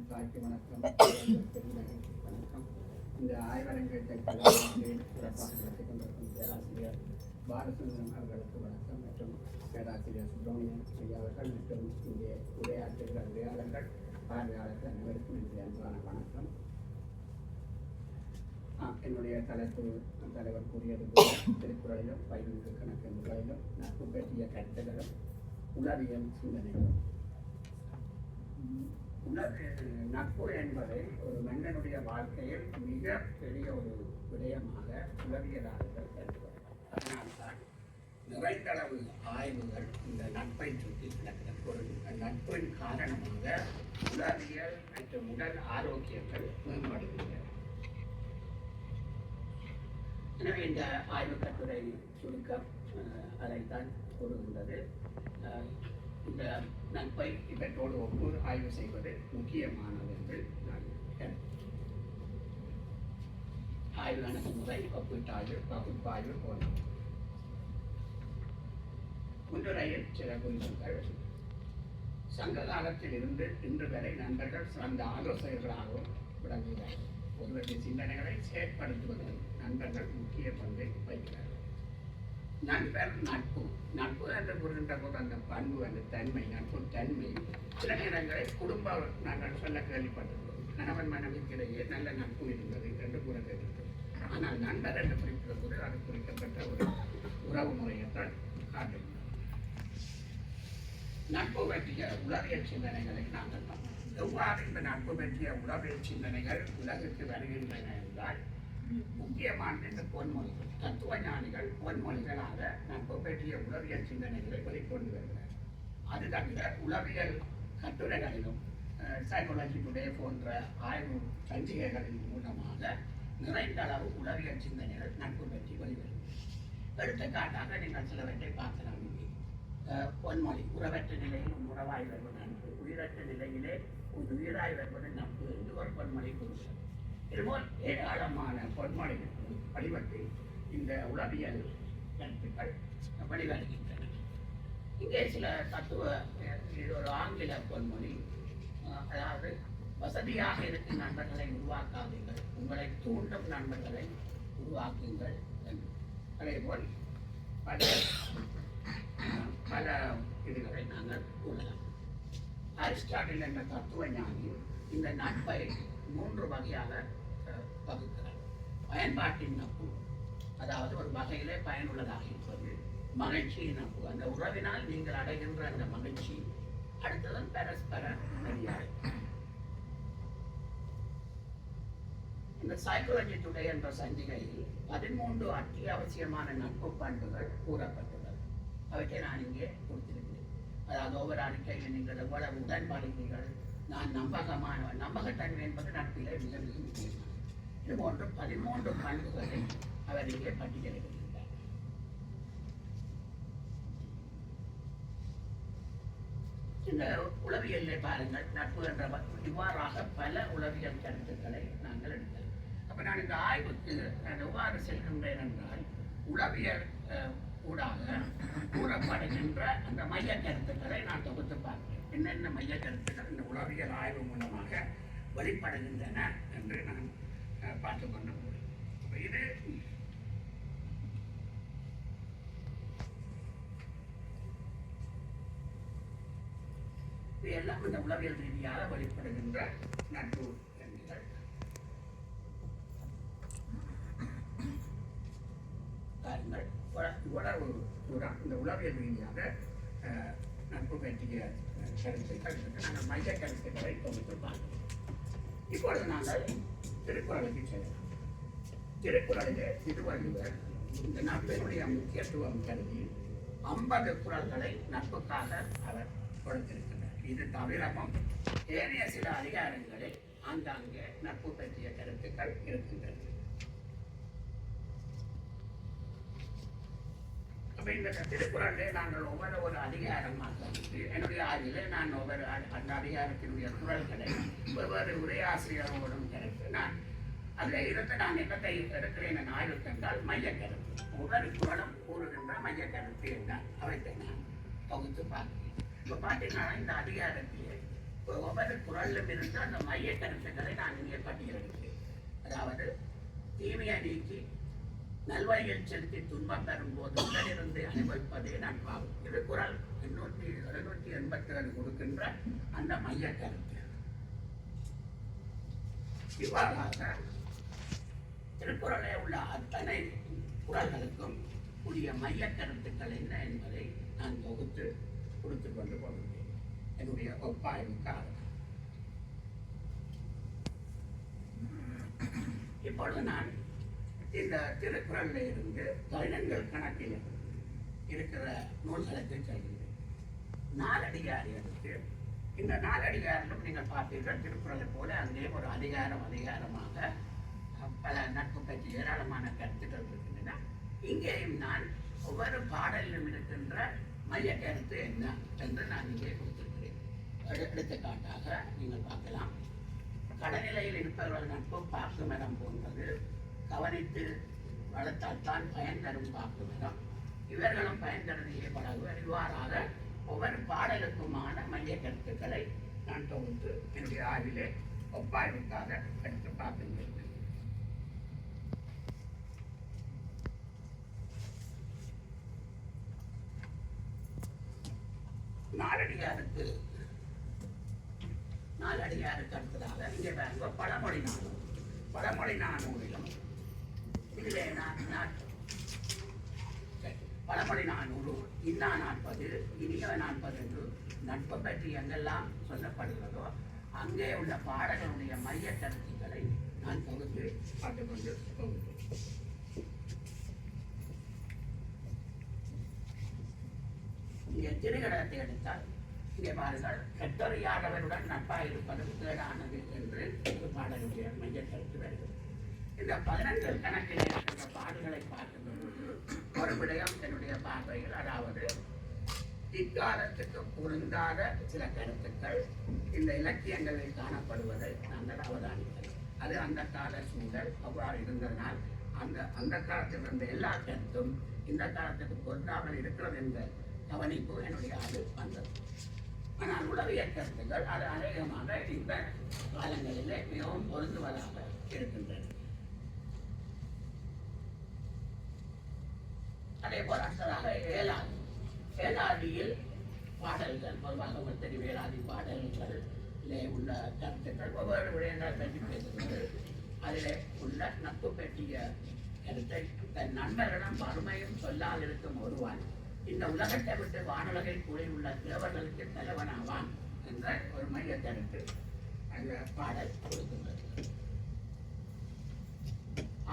வணக்கம். தாய்க்கு வணக்கம் வணக்கம். இந்த ஆய்வரங்கத்தை கலந்து சிறப்பாக நடத்தி கொண்டிருக்கும் பேராசிரியர் பாலசுந்தரம் அவர்களுக்கு வணக்கம் மற்றும் பேராசிரியர் சுப்பிரமணியன் ஐயா அவர்கள் மற்றும் இங்கே உரையாற்றுகிற உரையாளர்கள் பார்வையாளர்கள் அனைவருக்கும் என்னுடைய அன்பான வணக்கம். என்னுடைய தலைப்பு தலைவர் கூறியது போல திருக்குறளிலும் பதினொன்று கணக்கு முறையிலும் நட்பு பற்றிய கருத்துகளும் உளவியல் சிந்தனைகளும். உணர்வு நட்பு என்பதை ஒரு மனிதனுடைய வாழ்க்கையில் மிக பெரிய ஒரு விடயமாக உளவியலாளர்கள் கருதுவார்கள் அதனால்தான் நிறைந்தளவு ஆய்வுகள் இந்த நட்பை சுற்றி கிடக்கிறது ஒரு நட்பின் காரணமாக உளவியல் மற்றும் உடல் ஆரோக்கியங்கள் மேம்படுகின்றன. எனவே இந்த ஆய்வு கட்டுரை சுருக்கம் அஹ், அதைத்தான் கூறுகின்றது. அஹ், இந்த நட்பை இவற்றோடு ஒப்பு ஆய்வு செய்வது முக்கியமானது என்று நான் ஆய்வு அணுகுமுறை ஒப்பீட்டாய்வு பகுப்பாய்வு போன்றவை குன்றுரையில் சில குறிப்புகள் சங்க காலத்தில் இருந்து இன்று வரை நண்பர்கள் சிறந்த ஆலோசகர்களாகவும் விளங்குகிறார்கள். ஒருவருடைய சிந்தனைகளை செயற்படுத்துவதில் நண்பர்கள் முக்கிய பங்கை வகிக்கிறார்கள். நண்பர் நட்பு நட்பு என்று கூறுகின்ற போது அந்த பண்பு அந்த தன்மை நட்பு தன்மை சில நேரங்களில் குடும்ப நாங்கள் சொல்ல கேள்விப்பட்டிருக்கிறோம். கணவன் மனைவிக்கிடையே நல்ல நட்பு இருந்தது என்று கூற கேட்டிருக்கிறோம். ஆனால் நண்பர் என்று குறிப்பிட்ட போது அது குறிக்கப்பட்ட ஒரு உறவு முறையைத்தான் காட்டுகிறோம் நட்பு பற்றிய உளவியல் சிந்தனைகளை நாங்கள் எவ்வாறு இந்த நட்பு பற்றிய உளவியல் சிந்தனைகள் உலகிற்கு வருகின்றன என்றால் முக்கியமான இந்த பொன்மொழிகள் தத்துவ ஞானிகள் பொன்மொழிகளாக நட்பு பற்றிய உளவியல் சிந்தனைகளை வெளிக்கொண்டு வருகிறார். அது தவிர உளவியல் கட்டுரைகளிலும் சைக்காலஜி டுடே போன்ற ஆய்வு சஞ்சிகைகளின் மூலமாக நிறைந்த அளவு உளவியல் சிந்தனைகள் நட்பு பற்றி வெளிவருகிறது. எடுத்துக்காட்டாக நீங்கள் சிலவற்றை பார்க்கலாம். பொன்மொழி உறவற்ற நிலையில் உறவாய் வருவது நட்பு உயிரற்ற நிலையிலே உயிராய் வருவது நட்பு என்று ஒரு பொன்மொழி கூறுகிறது. இதுபோல் ஏராளமான பொன்மொழிகள் வடிவத்தில் இந்த உளவியல் கருத்துக்கள் வழிவருகின்றன இங்கே சில தத்துவ இது ஒரு ஆங்கில பொன்மொழி. அதாவது வசதியாக இருக்கும் நண்பர்களை உருவாக்காதீர்கள். உங்களை தூண்டும் நண்பர்களை உருவாக்குங்கள் அதேபோல் பல பல இதுகளை நாங்கள் கூறலாம். அரிஸ்டாட்டில் என்ற தத்துவ ஞானி இந்த நட்பை மூன்று வகையாக பயன்பாட்டின் நட்பு அதாவது ஒரு வகையிலே பயனுள்ளதாக இருப்பது மகிழ்ச்சியின் நட்பு அந்த உறவினால் நீங்கள் அடைகின்ற அந்த மகிழ்ச்சி அடுத்ததும் பரஸ்பர மரியாதை. இந்த சைக்காலஜி டுடே என்ற சஞ்சிகையில் பதிமூன்று அத்தியாவசியமான நட்பு பண்புகள் கூறப்பட்டுள்ளது. அவற்றை நான் இங்கே கொடுத்திருக்கிறேன். அதாவது ஒவ்வொரு அறிக்கையில் நீங்கள் எவ்வளவு உடன்பாடுகிறீர்கள் நான் நம்பகமான நம்பகத்தன்மை என்பது நட்பிலே மிக மிக முக்கியமான இது போன்ற பதிமூன்று பண்புகளை அவர் இங்கே பட்டியலிடுகின்றார் இந்த உளவியலை பாருங்கள் நட்பு என்ற இவ்வாறாக பல உளவியல் கருத்துக்களை நாங்கள் எடுத்தோம். அப்ப நான் இந்த ஆய்வுக்கு நான் எவ்வாறு செல்கின்றேன் என்றால் உளவியல் ஊடாக கூறப்படுகின்ற அந்த மைய கருத்துக்களை நான் தொகுத்து பார்க்கிறேன். என்னென்ன மைய கருத்துக்கள் இந்த உளவியல் ஆய்வு மூலமாக வெளிப்படுகின்றன என்று நான் பார்த்து கொண்டு போகிறேன் இது எல்லாம் இந்த உளவியல் ரீதியாக வெளிப்படுகின்ற நட்பு என்கிறார் காரியங்கள் இவ்வள- இந்த உளவியல் ரீதியாக நட்பு பற்றிய கருத்துக்கள் இருக்கு. மைய கருத்துக்களை தொகுத்து பார்க்கிறோம் இப்பொழுது நாங்கள் திருக்குறளுக்கு செல்லலாம் திருக்குறளிலே திருவள்ளுவர் இந்த நட்பினுடைய முக்கியத்துவம் கருதி ஐம்பது குரல்களை நட்புக்காக அவர் கொடுத்திருக்கிறார் இது தவிரவும் ஏனைய சில அதிகாரங்களில் ஆங்காங்கே நட்பு பற்றிய கருத்துக்கள் இருக்கின்றன. அப்ப இந்த திருக்குறளே நாங்கள் ஒவ்வொரு ஒரு அதிகாரமாக வந்து என்னுடைய ஆய்விலே நான் ஒவ்வொரு அந்த அதிகாரத்தினுடைய குறள்களை ஒவ்வொரு உரையாசிரியரோடும் கருத்து நான் அதில் இருந்து நான் என்னத்தை எடுக்கிறேன் என ஆய்வு கண்டால் மைய கருத்து ஒவ்வொரு குறளும் கூறுகின்ற மைய கருத்து என்ன அவற்றை நான் தொகுத்து பார்க்கிறேன். இப்போ பார்த்தீங்கன்னா இந்த அதிகாரத்திலே ஒவ்வொரு குரலிலும் இருந்து அந்த மைய கருத்துக்களை நான் இங்கே பட்டியலிடுகிறேன். அதாவது தீமையை நீக்கி நல்வழியில் செலுத்தி துன்பம் தரும் போது உடனிருந்து அனுபவிப்பதே நான் திருக்குறள் எண்ணூற்றி எழுநூற்றி எண்பத்தி ரெண்டு கொடுக்கின்ற அந்த மைய கருத்து. இவ்வாறாக திருக்குறளே உள்ள அத்தனை குரல்களுக்கும் உரிய மைய கருத்துக்கள் என்ன என்பதை நான் தொகுத்து கொடுத்து கொண்டு போகிறேன் என்னுடைய ஒப்பாய்வுக்காக இப்பொழுது நான் இந்த திருக்குறளில் இருந்து பதினெண்கள் கணக்கில் இருக்கிற நூல்களுக்கு செல்கிறேன் நாலடிகாரி எடுத்து இந்த நாலடிகாரிலும் நீங்கள் பார்த்தீர்கள் திருக்குறளை போல அங்கே ஒரு அதிகாரம் அதிகாரமாக பல நட்பு பற்றி ஏராளமான கருத்துக்கள் இருக்கின்றன. இங்கேயும் நான் ஒவ்வொரு பாடலிலும் இருக்கின்ற மைய கருத்து என்ன என்று நான் இங்கே கொடுத்திருக்கிறேன். எடுத்துக்காட்டாக நீங்கள் பார்க்கலாம். கடநிலையில் இருப்பவர்கள் நட்பு பார்க்கும் இடம் போன்றது. கவனித்து வளர்த்தால்தான் பயன் தரும் பாக்கு இவர்களும் பயன் தருதியே பழகுவர் இவ்வாறாக ஒவ்வொரு பாடலுக்குமான மைய கருத்துக்களை நான் தொகுத்து என்னுடைய ஆய்விலே ஒப்பாய்வுக்காக எடுத்து பார்க்கின்றேன். நாலடியாருக்கு நாலடியாருக்கு அடுத்ததாக இங்கே பாருங்க பழமொழி நானூறு. பழமொழி நானூறிலும் இதிலே நான் நான். பழமொழி இன்னா நாற்பது இனிய நாற்பது என்று நட்பு பற்றி எங்கெல்லாம் சொல்லப்படுகிறதோ அங்கே உள்ள பாடகருடைய மைய கருத்துக்களை நான் தொகுத்து பார்த்துக்கொண்டு போகிறேன் இங்கே திருகடத்தை எடுத்தால் இங்கே பாருங்கள் கெட்டறியாதவருடன் நட்பாக இருப்பது கேடானது என்று ஒரு பாடலுடைய மைய கருத்து வருகிறது. இந்த பதினெட்டு கணக்கில் இருக்கின்ற பாடல்களை பார்க்கின்ற ஒரு விடயம் என்னுடைய பார்வையில் அதாவது இக்காலத்துக்கு பொருந்தாத சில கருத்துக்கள் இந்த இலக்கியங்களில் காணப்படுவதை நாங்கள் அவதானிக்கிறோம் அது அந்த கால சூழல் அவ்வாறு இருந்ததனால் அந்த அந்த காலத்தில் இருந்த எல்லா கருத்தும் இந்த காலத்துக்கு பொருந்தாமல் இருக்கிறது என்ற கவனிப்பு என்னுடைய அது வந்தது. ஆனால் உளவிய கருத்துக்கள் அது அநேகமாக இந்த காலங்களிலே மிகவும் பொருந்துவதாக இருக்கின்றன. அதே போல அடுத்ததாக ஏலாதி பாடல்கள் பொதுவாக உங்களுக்கு தெரியும் ஏலாதி உள்ள கருத்துக்கள் ஒவ்வொரு விடயங்கள் பற்றி பேசுகிறது அதிலே உள்ள நட்பு பற்றிய கருத்தை தன் நண்பர்களிடம் வறுமையும் சொல்லால் இருக்கும் ஒருவான் இந்த உலகத்தை விட்டு வானுலகை வானுலகில் உள்ள தேவர்களுக்கு தலைவனாவான் என்ற ஒரு மைய அந்த பாடல் கொடுக்கின்றது.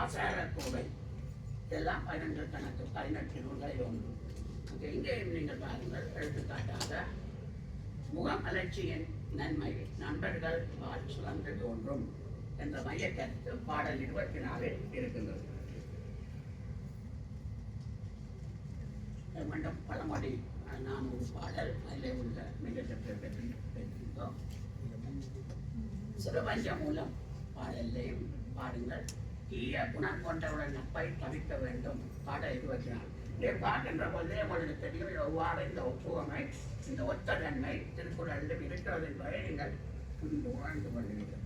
ஆசார கோவை. இதெல்லாம் பன்னெண்டு கணக்கு பதினெட்டு நூல்களில் ஒன்று அங்கே இங்கேயும் நீங்கள் பாருங்கள் எடுத்துக்காட்டாக முகமலர்ச்சியின் நன்மை நண்பர்கள் வாழ் சுழன்று தோன்றும் என்ற மைய கருத்து பாடல் இருபத்தி நாலில் இருக்கின்றது. மண்டம் பழமொழி நான் ஒரு பாடல் அதில் உள்ள மிக பெற்று பெற்றிருந்தோம் சிறுபஞ்ச மூலம் பாடலையும் பாடுங்கள். தீய குணம் கொண்டவுடன் நட்பை தவிக்க வேண்டும். பாடல் இருபத்தி நாலு இதை பார்க்கின்ற போதே உங்களுக்கு தெரியும் எவ்வாறு இந்த ஒப்புவமை இந்த ஒத்த தன்மை திருக்குறளில் இருக்கிறது என்பதை நீங்கள் புரிந்து உணர்ந்து கொள்கிறீர்கள்.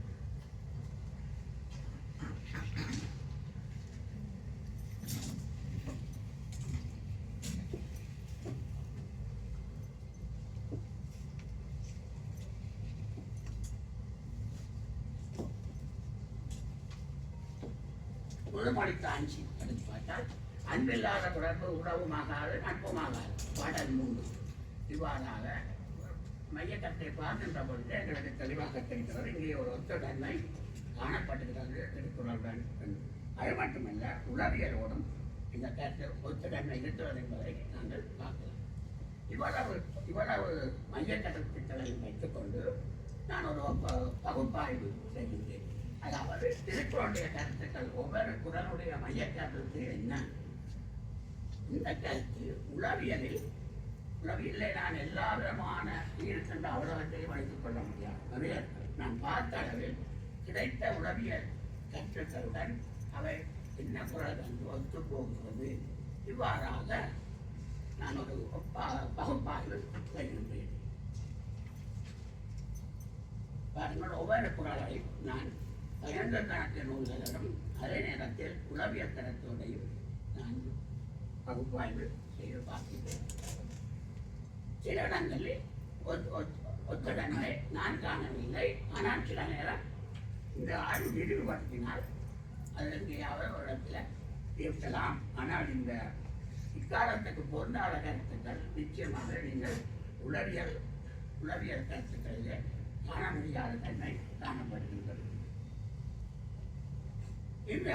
முழுமொழி காஞ்சி எடுத்து பார்த்தால் அன்பில்லாத தொடர்பு உறவுமாகாது நட்புமாகாது. பாடல் மூன்று. இவ்வாறாக மையக்கத்தை பார்க்கின்ற பொழுது எங்களுக்கு தெளிவாக தெரிகிறது. இங்கே ஒரு ஒத்ததன்மை காணப்படுகிறது திருக்குறளுடன் அது மட்டுமல்ல உளவியலோடும் இந்த கருத்து ஒத்ததன்மை இருக்கிறது என்பதை நாங்கள் பார்க்கலாம். இவ்வளவு இவ்வளவு மைய வைத்துக்கொண்டு நான் ஒரு பகுப்பாய்வு செய்கின்றேன். அதாவது திருக்குறளுடைய கருத்துக்கள் ஒவ்வொரு குரலுடைய மைய கருத்து என்ன? இந்த கருத்து உளவியலில் உளவியலை நான் எல்லா விதமான இருக்கின்ற அவலகத்தையும் வைத்துக் கொள்ள முடியாது. நான் பார்த்த அளவில் கிடைத்த உளவியல் கற்றுக்களுடன் அவை என்ன குரல் என்று ஒத்து போகிறது. இவ்வாறாக நான் ஒரு ப- பகுப்பாய்வு செய்கின்றேன். பாருங்கள் ஒவ்வொரு குரலையும் நான் பயந்த நாட்டு நூல்களிலும் அதே நேரத்தில் உளவியல் தரத்தோடையும் நான் பகுப்பாய்வு செய்து பார்க்கிறேன் சில இடங்களில் ஒத்தடங்களை நான் காணவில்லை. ஆனால் சில நேரம் இந்த ஆய்வு விரிவுபடுத்தினால் அதற்கு எங்கேயாவது இடத்துல இருக்கலாம் ஆனால் இந்த இக்காலத்துக்கு பொருந்தாத கருத்துக்கள் நிச்சயமாக நீங்கள் உளவியல் உளவியல் கருத்துக்களிலே காண முடியாத தன்மை காணப்படுகின்றது. இந்த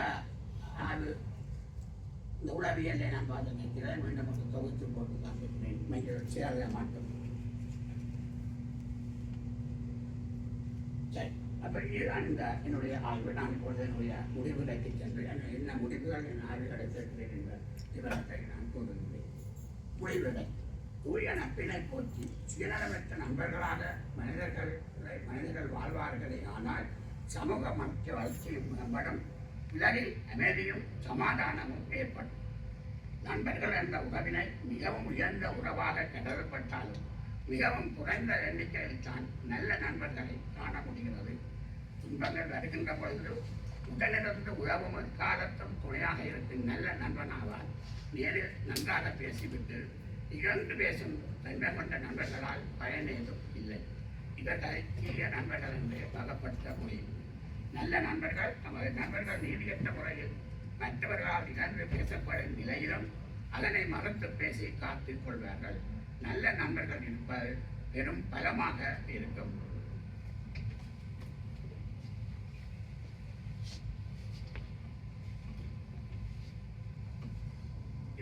ஆய்வு இந்த உளவியலை நான் பார்த்து நிற்கிறேன். மீண்டும் ஒரு தொகுத்து போட்டு காண்பிக்கிறேன். மையில் சேர மாட்டோம். சரி. அப்ப இதுதான் இந்த என்னுடைய ஆய்வு. நான் இப்பொழுது என்னுடைய முடிவுகளுக்கு சென்று என்ன முடிவுகள் என் ஆய்வுகளை பெற்றேன் என்ற விவரத்தை நான் கூறுகிறேன். முடிவுகள். தூய நட்பினை போற்றி சுயநலமற்ற நண்பர்களாக மனிதர்கள் மனிதர்கள் வாழ்வார்களே. ஆனால் சமூக மற்ற வளர்ச்சியும் மேம்படும் உலகில் அமைதியும் சமாதானமும் ஏற்படும். நண்பர்கள் என்ற உறவினை மிகவும் உயர்ந்த உறவாக கருதப்பட்டாலும் மிகவும் குறைந்த எண்ணிக்கையில் தான் நல்ல நண்பர்களை காண முடிகிறது. துன்பங்கள் வருகின்ற பொழுது உடனிருந்து உறவும் காலத்தும் துணையாக இருக்கும் நல்ல நண்பனாவால் நேரில் நன்றாக பேசிவிட்டு இழந்து பேசும் தன்மை கொண்ட நண்பர்களால் பயனேதும் இல்லை. இவர்களை தீய நண்பர்கள் என்று வகப்படுத்த முடியும். நல்ல நண்பர்கள் நமது நண்பர்கள் நீதியற்ற முறையில் மற்றவர்களால் இழந்து பேசப்படும் நிலையிலும் அதனை மறுத்து பேசி காத்துக் கொள்வார்கள். நல்ல நண்பர்கள் இருப்பது பெரும் பலமாக இருக்கும்.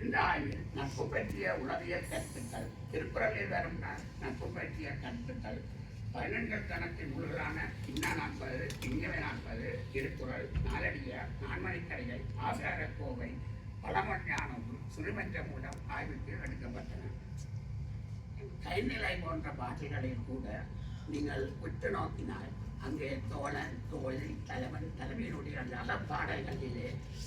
இந்த ஆய்வில் நட்பு பற்றிய உளவியல் கருத்துக்கள் திருக்குறளில் வரும் நட்பு பற்றிய கருத்துக்கள் பதினெண்கள் கணக்கின் நூல்களான இன்னா நாற்பது இங்கவை நாற்பது திருக்குறள் நாலடிய நான்மணிக்கடிகை ஆசார கோவை பழமொழியானவும் சிறுமன்ற மூலம் ஆய்வுக்கு எடுக்கப்பட்டன. கைநிலை போன்ற பாட்டுகளில் கூட நீங்கள் உற்று நோக்கினால் அங்கே தோழன் தோழி தலைவன் தலைமையினுடைய அந்த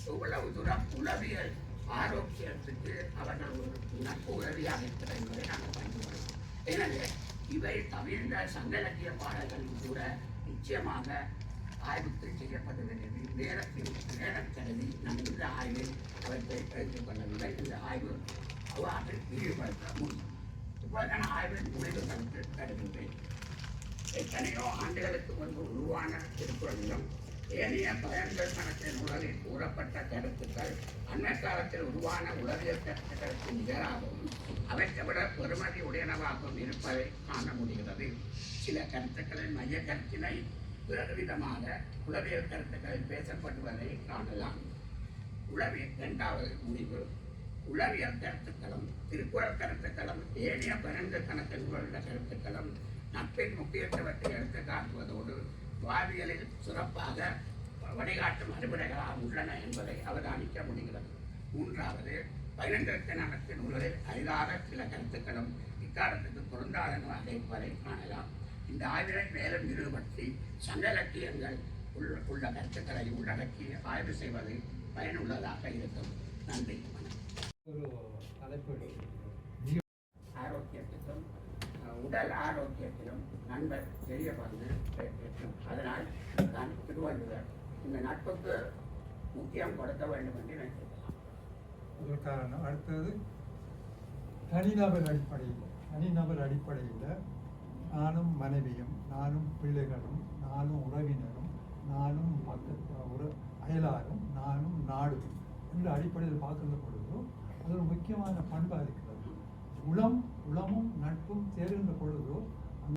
எவ்வளவு தூரம் உளவியல் ஆரோக்கியத்துக்கு அவர்கள் ஒரு நட்பு உதவியாக இருக்கிறது என்பதை நாங்கள் கண்டுள்ளோம் எனவே இவை தவிர்ந்த சங்க இலக்கிய பாடல்களில் கூட நிச்சயமாக ஆய்வுக்கு செய்யப்பட்டுள்ளது நேரத்தில் நேரம் கருதி நாம் இந்த ஆய்வில் அவற்றை எடுத்துக் கொள்ளவில்லை இந்த ஆய்வு அவ்வாறு ஈடுபடுத்த முடியும். உலகன ஆய்வில் முடிவு கருத்து தருகின்றேன் எத்தனையோ ஆண்டுகளுக்கு முன்பு உருவான திருக்குறளிலும் ஏனைய பயன்கள் கணக்கின் உலகில் கூறப்பட்ட கருத்துக்கள் அண்மை காலத்தில் உருவான உளவியல் கருத்துக்களுக்கு நிகராகவும் அவற்றை விட பெருமதி உடையனவாகவும் இருப்பதை காண முடிகிறது. சில கருத்துக்களின் மைய கருத்தினை பிறகு விதமாக உளவியல் கருத்துக்களில் பேசப்படுவதை காணலாம். உளவியல் இரண்டாவது முடிவு உளவியல் கருத்துக்களும் திருக்குறள் கருத்துக்களும் ஏனைய பரந்த கணக்கில் உள்ள கருத்துக்களும் நட்பின் முக்கியத்துவத்தை எடுத்து காட்டுவதோடு வாழ்வியலில் சிறப்பாக வழிகாட்டும் அறிவுரைகளாக உள்ளன என்பதை அவதானிக்க முடிகிறது. மூன்றாவது பதினெண்கிழக்கு நூல்களில் அரிதாத சில கருத்துக்களும் இக்காலத்துக்கு பொருந்தாதனவாக இருப்பதை காணலாம். இந்த ஆய்வினை மேலும் விரிவுபடுத்தி சங்க இலக்கியங்கள் உள்ள உள்ள கருத்துக்களை உள்ளடக்கி ஆய்வு செய்வது பயனுள்ளதாக இருக்கும். நன்றி ஒரு தலைப்பு. ஆரோக்கியத்துக்கும் உடல் ஆரோக்கியத்திலும் நண்பர் பங்கு பெற்றிருக்கும் அதனால் நான் திருவள்ளுவர். இந்த நட்புக்கு முக்கியம் கொடுக்க வேண்டும் என்று நினைக்கிறேன் ஒரு காரணம். அடுத்தது தனிநபர் அடிப்படையில் தனிநபர் அடிப்படையில் நானும் மனைவியும் நானும் பிள்ளைகளும் நானும் உறவினரும் நானும் பக்கத்து உற அயலாரும் நானும் நாடும் என்ற அடிப்படையில் பார்க்கிற பொழுது அது ஒரு முக்கியமான பண்பாக இருக்கிறது. உளம் உளமும் நட்பும் சேருகின்ற பொழுதோ